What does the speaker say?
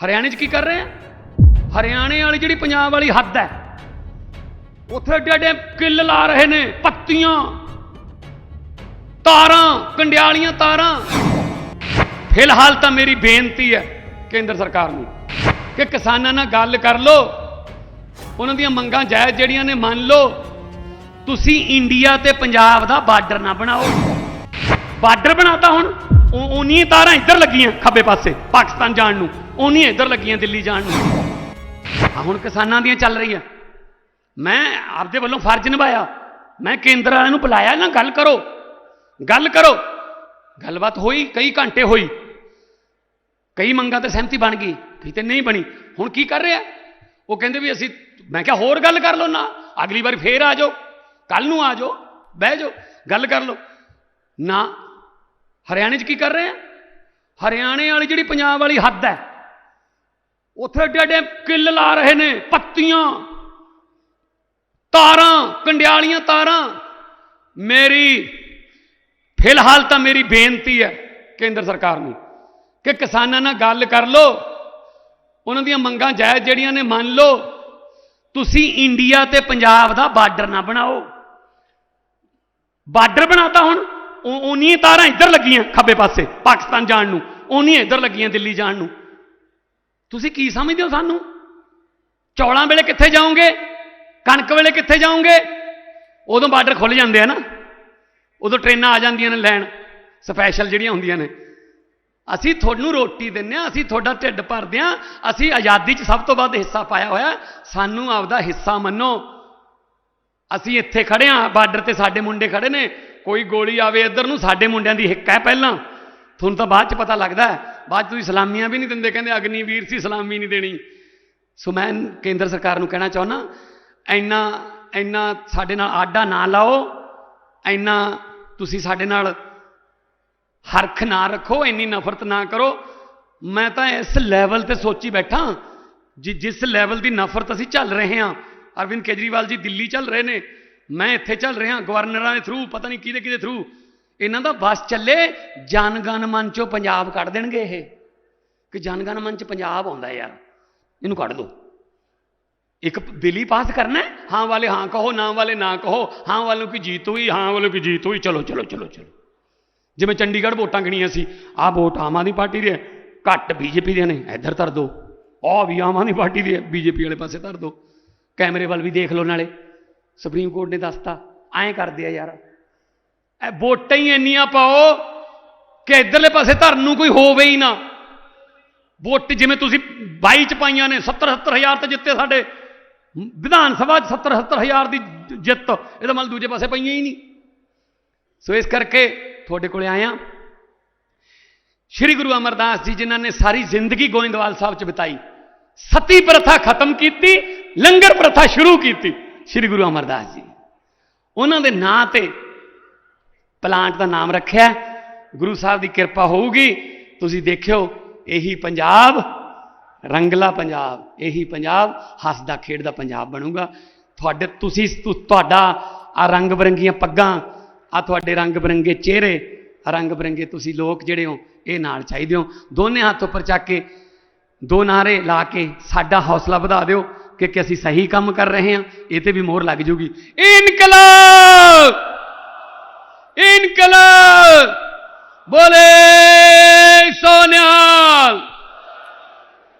ਹਰਿਆਣੇ 'ਚ ਕੀ ਕਰ ਰਹੇ ਆ? ਹਰਿਆਣੇ ਵਾਲੀ ਜਿਹੜੀ ਪੰਜਾਬ ਵਾਲੀ ਹੱਦ ਹੈ, ਉੱਥੇ ਏਡੇ ਏਡੇ ਕਿੱਲ ਲਾ ਰਹੇ ਨੇ, ਪੱਤੀਆਂ, ਤਾਰਾਂ, ਕੰਡਿਆਲੀਆਂ ਤਾਰਾਂ। ਫਿਲਹਾਲ ਤਾਂ ਮੇਰੀ ਬੇਨਤੀ ਹੈ ਕੇਂਦਰ ਸਰਕਾਰ ਨੂੰ ਕਿ ਕਿਸਾਨਾਂ ਨਾਲ ਗੱਲ ਕਰ ਲਓ। ਉਹਨਾਂ ਦੀਆਂ ਮੰਗਾਂ ਜਾਇਜ਼ ਜਿਹੜੀਆਂ ਨੇ ਮੰਨ ਲਓ। ਤੁਸੀਂ ਇੰਡੀਆ ਤੇ ਪੰਜਾਬ ਦਾ ਬਾਰਡਰ ਨਾ ਬਣਾਓ। ਬਾਰਡਰ ਬਣਾਤਾ ਹੁਣ। ਉਹ ਉਨੀਆਂ ਤਾਰਾਂ ਇੱਧਰ ਲੱਗੀਆਂ ਖੱਬੇ ਪਾਸੇ, ਪਾਕਿਸਤਾਨ ਜਾਣ ਨੂੰ। ਉਨੀਆਂ ਇੱਧਰ ਲੱਗੀਆਂ ਦਿੱਲੀ ਜਾਣ ਨੂੰ। ਆ ਹੁਣ ਕਿਸਾਨਾਂ ਦੀਆਂ ਚੱਲ ਰਹੀਆਂ। ਮੈਂ ਆਪਦੇ ਵੱਲੋਂ ਫਰਜ਼ ਨਿਭਾਇਆ। ਮੈਂ ਕੇਂਦਰ ਵਾਲਿਆਂ ਨੂੰ ਬੁਲਾਇਆ, ਨਾ ਗੱਲ ਕਰੋ। ਗੱਲ ਕਰੋ। ਗੱਲਬਾਤ ਹੋਈ, ਕਈ ਘੰਟੇ ਹੋਈ। ਕਈ ਮੰਗਾਂ ਤੇ ਸਹਿਮਤੀ ਬਣ ਗਈ, ਕਈ ਤੇ ਨਹੀਂ ਬਣੀ। ਹੁਣ ਕੀ ਕਰ ਰਿਹਾ? ਉਹ ਕਹਿੰਦੇ ਵੀ ਅਸੀਂ, ਮੈਂ ਕਿਹਾ ਹੋਰ ਗੱਲ ਕਰ ਲਓ ਨਾ। ਅਗਲੀ ਵਾਰ ਫੇਰ ਆ ਜਾਓ। ਕੱਲ ਨੂੰ ਆ ਜਾਓ। ਬਹਿ ਜਾਓ। ਗੱਲ ਕਰ ਲਓ। ਨਾ ਹਰਿਆਣੇ 'ਚ ਕੀ ਕਰ ਰਹੇ ਆ? ਹਰਿਆਣੇ ਵਾਲੀ ਜਿਹੜੀ ਪੰਜਾਬ ਵਾਲੀ ਹੱਦ ਹੈ, ਉੱਥੇ ਏਡੇ ਏਡੇ ਕਿੱਲ ਲਾ ਰਹੇ ਨੇ, ਪੱਤੀਆਂ, ਤਾਰਾਂ, ਕੰਡਿਆਲੀਆਂ ਤਾਰਾਂ। ਮੇਰੀ, ਫਿਲਹਾਲ ਤਾਂ ਮੇਰੀ ਬੇਨਤੀ ਹੈ ਕੇਂਦਰ ਸਰਕਾਰ ਨੂੰ ਕਿ ਕਿਸਾਨਾਂ ਨਾਲ ਗੱਲ ਕਰ ਲਓ। ਉਹਨਾਂ ਦੀਆਂ ਮੰਗਾਂ ਜਾਇਜ਼ ਜਿਹੜੀਆਂ ਨੇ, ਮੰਨ ਲਓ। ਤੁਸੀਂ ਇੰਡੀਆ ਤੇ ਪੰਜਾਬ ਦਾ ਬਾਰਡਰ ਨਾ ਬਣਾਓ। ਬਾਰਡਰ ਬਣਾਤਾ ਹੁਣ। ਉਹ ਉਨੀਆਂ ਤਾਰਾਂ ਇੱਧਰ ਲੱਗੀਆਂ ਖੱਬੇ ਪਾਸੇ, ਪਾਕਿਸਤਾਨ ਜਾਣ ਨੂੰ। ਉਨੀਆਂ ਇੱਧਰ ਲੱਗੀਆਂ ਦਿੱਲੀ ਜਾਣ ਨੂੰ। ਤੁਸੀਂ ਕੀ ਸਮਝਦੇ ਹੋ ਸਾਨੂੰ? ਚੌਲਾਂ ਵੇਲੇ ਕਿੱਥੇ ਜਾਓਗੇ? ਕਣਕ ਵੇਲੇ ਕਿੱਥੇ ਜਾਓਗੇ? ਉਦੋਂ ਬਾਰਡਰ ਖੁੱਲ ਜਾਂਦੇ ਆ ਨਾ। ਉਦੋਂ ਟ੍ਰੇਨਾਂ ਆ ਜਾਂਦੀਆਂ ਨੇ ਲੈਣ। ਸਪੈਸ਼ਲ ਜਿਹੜੀਆਂ ਹੁੰਦੀਆਂ ਨੇ। ਅਸੀਂ ਤੁਹਾਨੂੰ ਰੋਟੀ ਦਿੰਨੇ ਆ ਅਸੀਂ ਤੁਹਾਡਾ ਢਿੱਡ ਭਰਦੇ ਆ ਅਸੀਂ ਆਜ਼ਾਦੀ 'ਚ ਸਭ ਤੋਂ ਵੱਧ ਹਿੱਸਾ ਪਾਇਆ ਹੋਇਆ। ਸਾਨੂੰ ਆਪਦਾ ਹਿੱਸਾ ਮੰਨੋ। ਅਸੀਂ ਇੱਥੇ ਖੜੇ ਆ, ਬਾਰਡਰ ਤੇ ਸਾਡੇ ਮੁੰਡੇ ਖੜੇ ਨੇ। ਕੋਈ ਗੋਲੀ ਆਵੇ ਇੱਧਰ ਨੂੰ, ਸਾਡੇ ਮੁੰਡਿਆਂ ਦੀ ਹਿੱਕ ਹੈ ਪਹਿਲਾਂ। ਤੁਹਾਨੂੰ ਤਾਂ ਬਾਅਦ 'ਚ ਪਤਾ ਲੱਗਦਾ ਬਾਅਦ 'ਚ ਤੁਸੀਂ ਸਲਾਮੀਆਂ ਵੀ ਨਹੀਂ ਦਿੰਦੇ, ਕਹਿੰਦੇ ਅਗਨੀਵੀਰ ਸੀ, ਸਲਾਮੀ ਨਹੀਂ ਦੇਣੀ। ਸੋ ਮੈਂ ਕੇਂਦਰ ਸਰਕਾਰ ਨੂੰ ਕਹਿਣਾ ਚਾਹੁੰਦਾ ਇੰਨਾ ਇੰਨਾ ਸਾਡੇ ਨਾਲ ਆਡਾ ਨਾ ਲਾਓ, ਇੰਨਾ ਤੁਸੀਂ ਸਾਡੇ ਨਾਲ ਹਰਖ ਨਾ ਰੱਖੋ, ਇੰਨੀ ਨਫ਼ਰਤ ਨਾ ਕਰੋ। ਮੈਂ ਤਾਂ ਇਸ ਲੈਵਲ ਤੇ ਸੋਚੀ ਬੈਠਾ, ਜਿ, ਜਿਸ ਲੈਵਲ ਦੀ ਨਫ਼ਰਤ ਅਸੀਂ ਚੱਲ ਰਹੇ ਹਾਂ ਅਰਵਿੰਦ ਕੇਜਰੀਵਾਲ ਜੀ ਦਿੱਲੀ ਚੱਲ ਰਹੇ ਨੇ। ਮੈਂ ਇੱਥੇ ਚੱਲ ਰਿਹਾ, ਗਵਰਨਰਾਂ ਦੇ ਥਰੂ ਪਤਾ ਨਹੀਂ ਕਿਹਦੇ ਕਿਹਦੇ ਥਰੂ ਇਹਨਾਂ ਦਾ ਬਸ ਚੱਲੇ, ਜਨਗਣ ਮਨ ਚੋਂ ਪੰਜਾਬ ਕੱਢ ਦੇਣਗੇ ਇਹ। ਕਿ ਜਨਗਣ ਮਨ ਚ ਪੰਜਾਬ ਆਉਂਦਾ ਯਾਰ, ਇਹਨੂੰ ਕੱਢ ਦੋ। ਇੱਕ ਬਿੱਲੀ ਪਾਸ ਕਰਨਾ ਹੈ, ਹਾਂ ਵਾਲੇ ਹਾਂ ਕਹੋ, ਨਾ ਵਾਲੇ ਨਾ ਕਹੋ, ਹਾਂ ਵਾਲੋਂ ਕੀ ਜੀਤ ਹੋਈ, ਹਾਂ ਵਾਲੋਂ ਕੀ ਜੀਤ ਹੋਈ, ਚਲੋ ਚਲੋ ਚਲੋ ਚਲੋ। ਜਿਵੇਂ ਚੰਡੀਗੜ੍ਹ ਵੋਟਾਂ ਗਣੀਆਂ ਸੀ ਆਹ ਵੋਟ ਆਮ ਆਦਮੀ ਪਾਰਟੀ ਦੀ ਹੈ। ਘੱਟ ਬੀਜੇਪੀ ਦੇ ਨੇ, ਇੱਧਰ ਧਰ ਦੋ। ਆਹ ਵੀ ਆਮ ਆਦਮੀ ਪਾਰਟੀ ਦੀ ਹੈ, ਬੀਜੇਪੀ ਵਾਲੇ ਪਾਸੇ ਧਰ ਦੋ। ਕੈਮਰੇ ਵੱਲ ਵੀ ਦੇਖ ਲਓ ਨਾਲੇ। ਸੁਪਰੀਮ ਕੋਰਟ ਨੇ ਦੱਸਤਾ, ਐਂ ਕਰਦੇ ਆ ਯਾਰ। ਇਹ ਵੋਟਾਂ ਹੀ ਇੰਨੀਆਂ ਪਾਓ ਕਿ ਇਧਰਲੇ ਪਾਸੇ ਧਰਨ ਨੂੰ ਕੋਈ ਹੋਵੇ ਹੀ ਨਾ। ਵੋਟ ਜਿਵੇਂ ਤੁਸੀਂ 22 ਚ ਪਾਈਆਂ ਨੇ 70 ਹਜ਼ਾਰ ਤੇ ਜਿੱਤੇ ਸਾਡੇ ਵਿਧਾਨ ਸਭਾ 'ਚ 70 ਹਜ਼ਾਰ ਦੀ ਜਿੱਤ ਇਹਦਾ ਮਤਲਬ ਦੂਜੇ ਪਾਸੇ ਪਈਆਂ ਹੀ ਨਹੀਂ। ਸੋ ਇਸ ਕਰਕੇ ਤੁਹਾਡੇ ਕੋਲੇ ਆਇਆ। ਸ਼੍ਰੀ ਗੁਰੂ ਅਮਰਦਾਸ ਜੀ ਜਿਨ੍ਹਾਂ ਨੇ ਸਾਰੀ ਜ਼ਿੰਦਗੀ ਗੋਇੰਦਵਾਲ ਸਾਹਿਬ 'ਚ ਬਿਤਾਈ, ਸਤੀ ਪ੍ਰਥਾ ਖਤਮ ਕੀਤੀ ਲੰਗਰ ਪ੍ਰਥਾ ਸ਼ੁਰੂ ਕੀਤੀ, ਸ਼੍ਰੀ ਗੁਰੂ ਅਮਰਦਾਸ ਜੀ ਉਹਨਾਂ ਦੇ ਨਾਂ ਤੇ ਪਲਾਂਟ ਦਾ ਨਾਮ ਰੱਖਿਆ। ਗੁਰੂ ਸਾਹਿਬ ਦੀ ਕਿਰਪਾ ਹੋਊਗੀ। ਤੁਸੀਂ ਦੇਖਿਓ, ਇਹੀ ਪੰਜਾਬ, ਰੰਗਲਾ ਪੰਜਾਬ, ਇਹੀ ਪੰਜਾਬ, ਹੱਸਦਾ ਖੇਡਦਾ ਪੰਜਾਬ ਬਣੂਗਾ। ਤੁਹਾਡੇ, ਤੁਸੀਂ ਤੁਹਾਡਾ ਆ ਰੰਗ ਬਰੰਗੀਆਂ ਪੱਗਾਂ, ਆ ਤੁਹਾਡੇ ਰੰਗ ਬਰੰਗੇ ਚਿਹਰੇ ਆਹ ਰੰਗ ਬਰੰਗੇ ਤੁਸੀਂ ਲੋਕ ਜਿਹੜੇ ਹੋ, ਇਹ ਨਾਲ ਚਾਹੀਦੇ ਹੋ। ਦੋਨੇ ਹੱਥ ਉੱਪਰ ਚੱਕ ਕੇ, ਦੋ ਨਾਰੇ ਲਾ ਕੇ ਸਾਡਾ ਹੌਸਲਾ ਵਧਾ ਦਿਓ। ਕਿ ਕਿ ਅਸੀਂ ਸਹੀ ਕੰਮ ਕਰ ਰਹੇ ਹਾਂ, ਇਹ ਤੇ ਵੀ ਮੋਹਰ ਲੱਗ ਜੂਗੀ। ਇਨਕਲਾਬ! ਇਨਕਲਾਬ! ਬੋਲੇ!